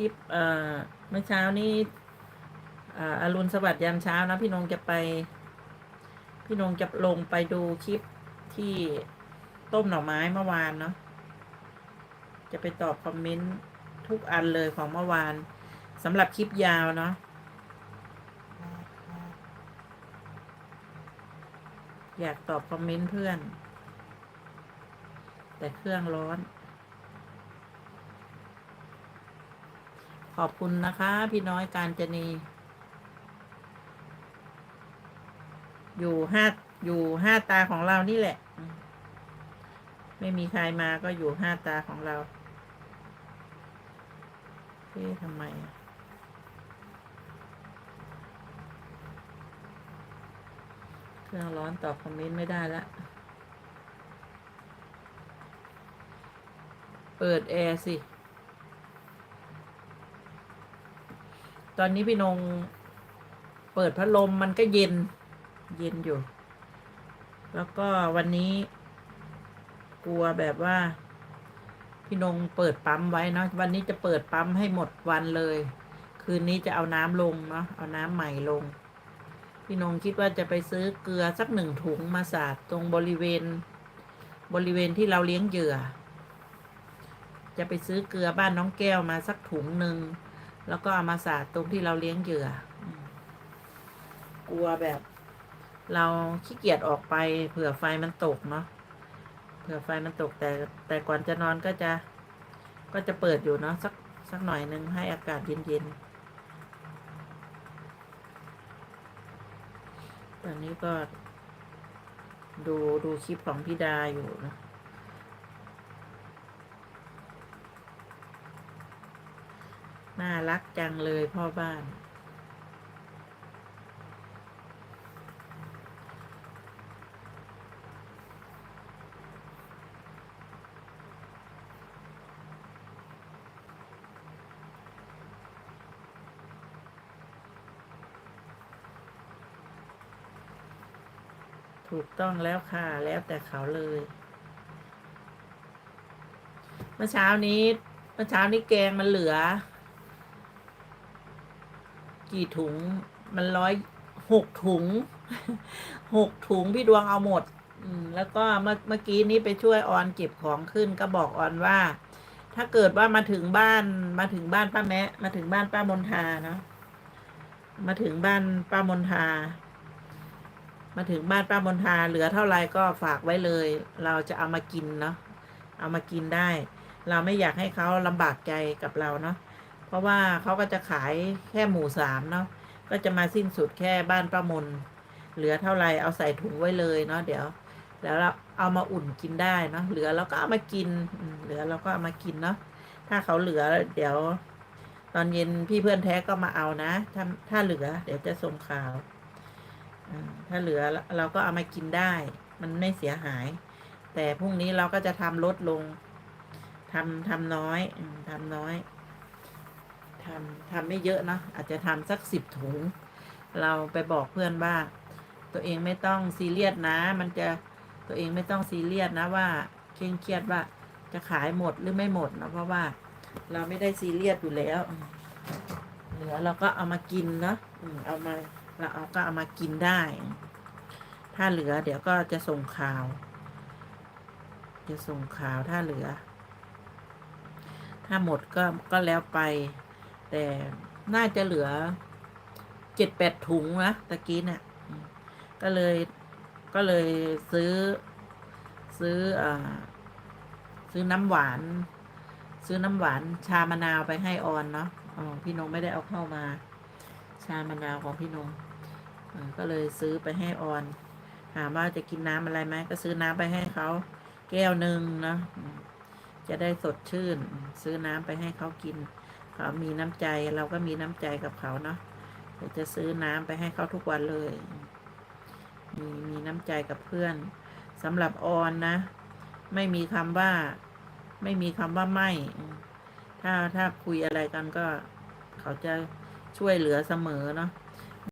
ลิปเมื่อเช้านี้อ่าอรุณสวัสดิ์ยามเช้านะ พี่นงจะไป พี่นงจะลงไปดูคลิปที่ต้มหน่อไม้เมื่อวานเนาะจะไปตอบคอมเมนต์ทุกอันเลยของเมื่อวานสำหรับคลิปยาวเนาะอยากตอบคอมเมนต์เพื่อน แต่เครื่องร้อน ขอบคุณนะคะ พี่น้อยการจนี อยู่ห้าอยู่ห้าตาของเรานี่แหละ ไม่มีใครมาก็อยู่ห้าตาของเราเอ๊ะทำไมเครื่องร้อนตอบคอมเมนต์ไม่ได้ละเปิดแอร์สิ ตอนนี้พี่นง เปิดพัดลมมันก็เย็น เย็นอยู่ แล้วก็วันนี้ กลัวแบบว่า พี่นงเปิดปั๊มไว้เนาะวันนี้จะเปิดปั๊มให้หมดวันเลย คืนนี้จะเอาน้ำลงเนาะเอาน้ำใหม่ลง พี่นงคิดว่าจะไปซื้อเกลือสักหนึ่งถุงมาสาดตรงบริเวณ บริเวณที่เราเลี้ยงเหยื่อ จะไปซื้อเกลือบ้านน้องแก้วมาสักถุงหนึ่ง แล้วก็เอามาสาดตรงที่เราเลี้ยงเหยื่ออืมกลัวแบบ เราขี้เกียจออกไปเผื่อไฟมันตกเนาะเผื่อไฟมันตกแต่แต่ก่อนจะนอนก็จะ ก็จะเปิดอยู่เนาะสักสักหน่อยหนึ่งให้อากาศเย็นๆ ตอนนี้ก็ดูดูคลิปของพี่ดาอยู่นะ น่ารักจังเลยพ่อบ้าน ถูกต้องแล้วค่ะ แล้วแต่เขาเลย เมื่อเช้านี้เมื่อเช้านี้แกงมันเหลือ กี่ถุง มันร้อยหกถุงหกถุงพี่ดวงเอาหมด อืม แล้วก็เมื่อเมื่อกี้นี้ไปช่วยออนเก็บของขึ้นก็บอกออนว่า ถ้าเกิดว่ามาถึงบ้านมาถึงบ้านป้าแมะมาถึงบ้านป้ามนทาเนาะมาถึงบ้านป้ามนทา มาถึงบ้านป้ามนทา เหลือเท่าไรก็ฝากไว้เลย เราจะเอามากินเนาะเอามากินได้ เราไม่อยากให้เขาลำบากใจกับเราเนาะ เพราะว่าเขาก็จะขายแค่หมู่สามเนาะก็จะมาสิ้นสุดแค่บ้านป้ามนเหลือเท่าไรเอาใส่ถุงไว้เลยเนาะเดี๋ยว แล้วเราเอามาอุ่นกินได้เนาะเหลือเราก็เอามากินเหลือเราก็เอามากินเนาะถ้าเขาเหลือเดี๋ยว ตอนเย็นพี่เพื่อนแท้ก็มาเอานะ ถ้าถ้าเหลือ เดี๋ยวจะส่งข่าวถ้าเหลือเราก็เอามากินได้ มันไม่เสียหาย แต่พรุ่งนี้เราก็จะทำลดลงทำทำน้อยทำน้อย ทำทำไม่เยอะนะอาจจะทำสักสิบถุง เราไปบอกเพื่อนว่า ตัวเองไม่ต้องซีเรียสนะ มันจะตัวเองไม่ต้องซีเรียสนะว่าเคร่งเครียดว่าจะขายหมดหรือไม่หมดนะเพราะว่าเราไม่ได้ซีเรียสอยู่แล้วเหลือเราก็เอามากินเนาะเอามาเราเอาก็เอามากินได้ ถ้าเหลือ เดี๋ยวก็จะส่งข่าว จะส่งข่าวถ้าเหลือ ถ้าหมดก็ก็แล้วไป แต่น่าจะเหลือเจ็ดแปดถุงนะตะกี้เนี่ยก็เลยก็เลยซื้อซื้ออ่าซื้อน้ำหวาน ซื้อน้ำหวานชามะนาวไปให้ออนเนาะอ๋อพี่นงไม่ได้เอาเข้ามา ชามะนาวของพี่นงก็เลยซื้อไปให้ออนถามว่าจะกินน้ำอะไรไหมก็ซื้อน้ำไปให้เขาแก้วหนึ่งเนาะจะได้สดชื่น ซื้อน้ำไปให้เขากิน เขามีน้ำใจเราก็มีน้ำใจกับเขาเนาะเดี๋ยวจะซื้อน้ำไปให้เขาทุกวันเลย มีมีน้ำใจกับเพื่อนสำหรับออนนะ ไม่มีคำว่า ไม่มีคำว่าไม่ ถ้าถ้าคุยอะไรกันก็ เขาจะช่วยเหลือเสมอเนาะ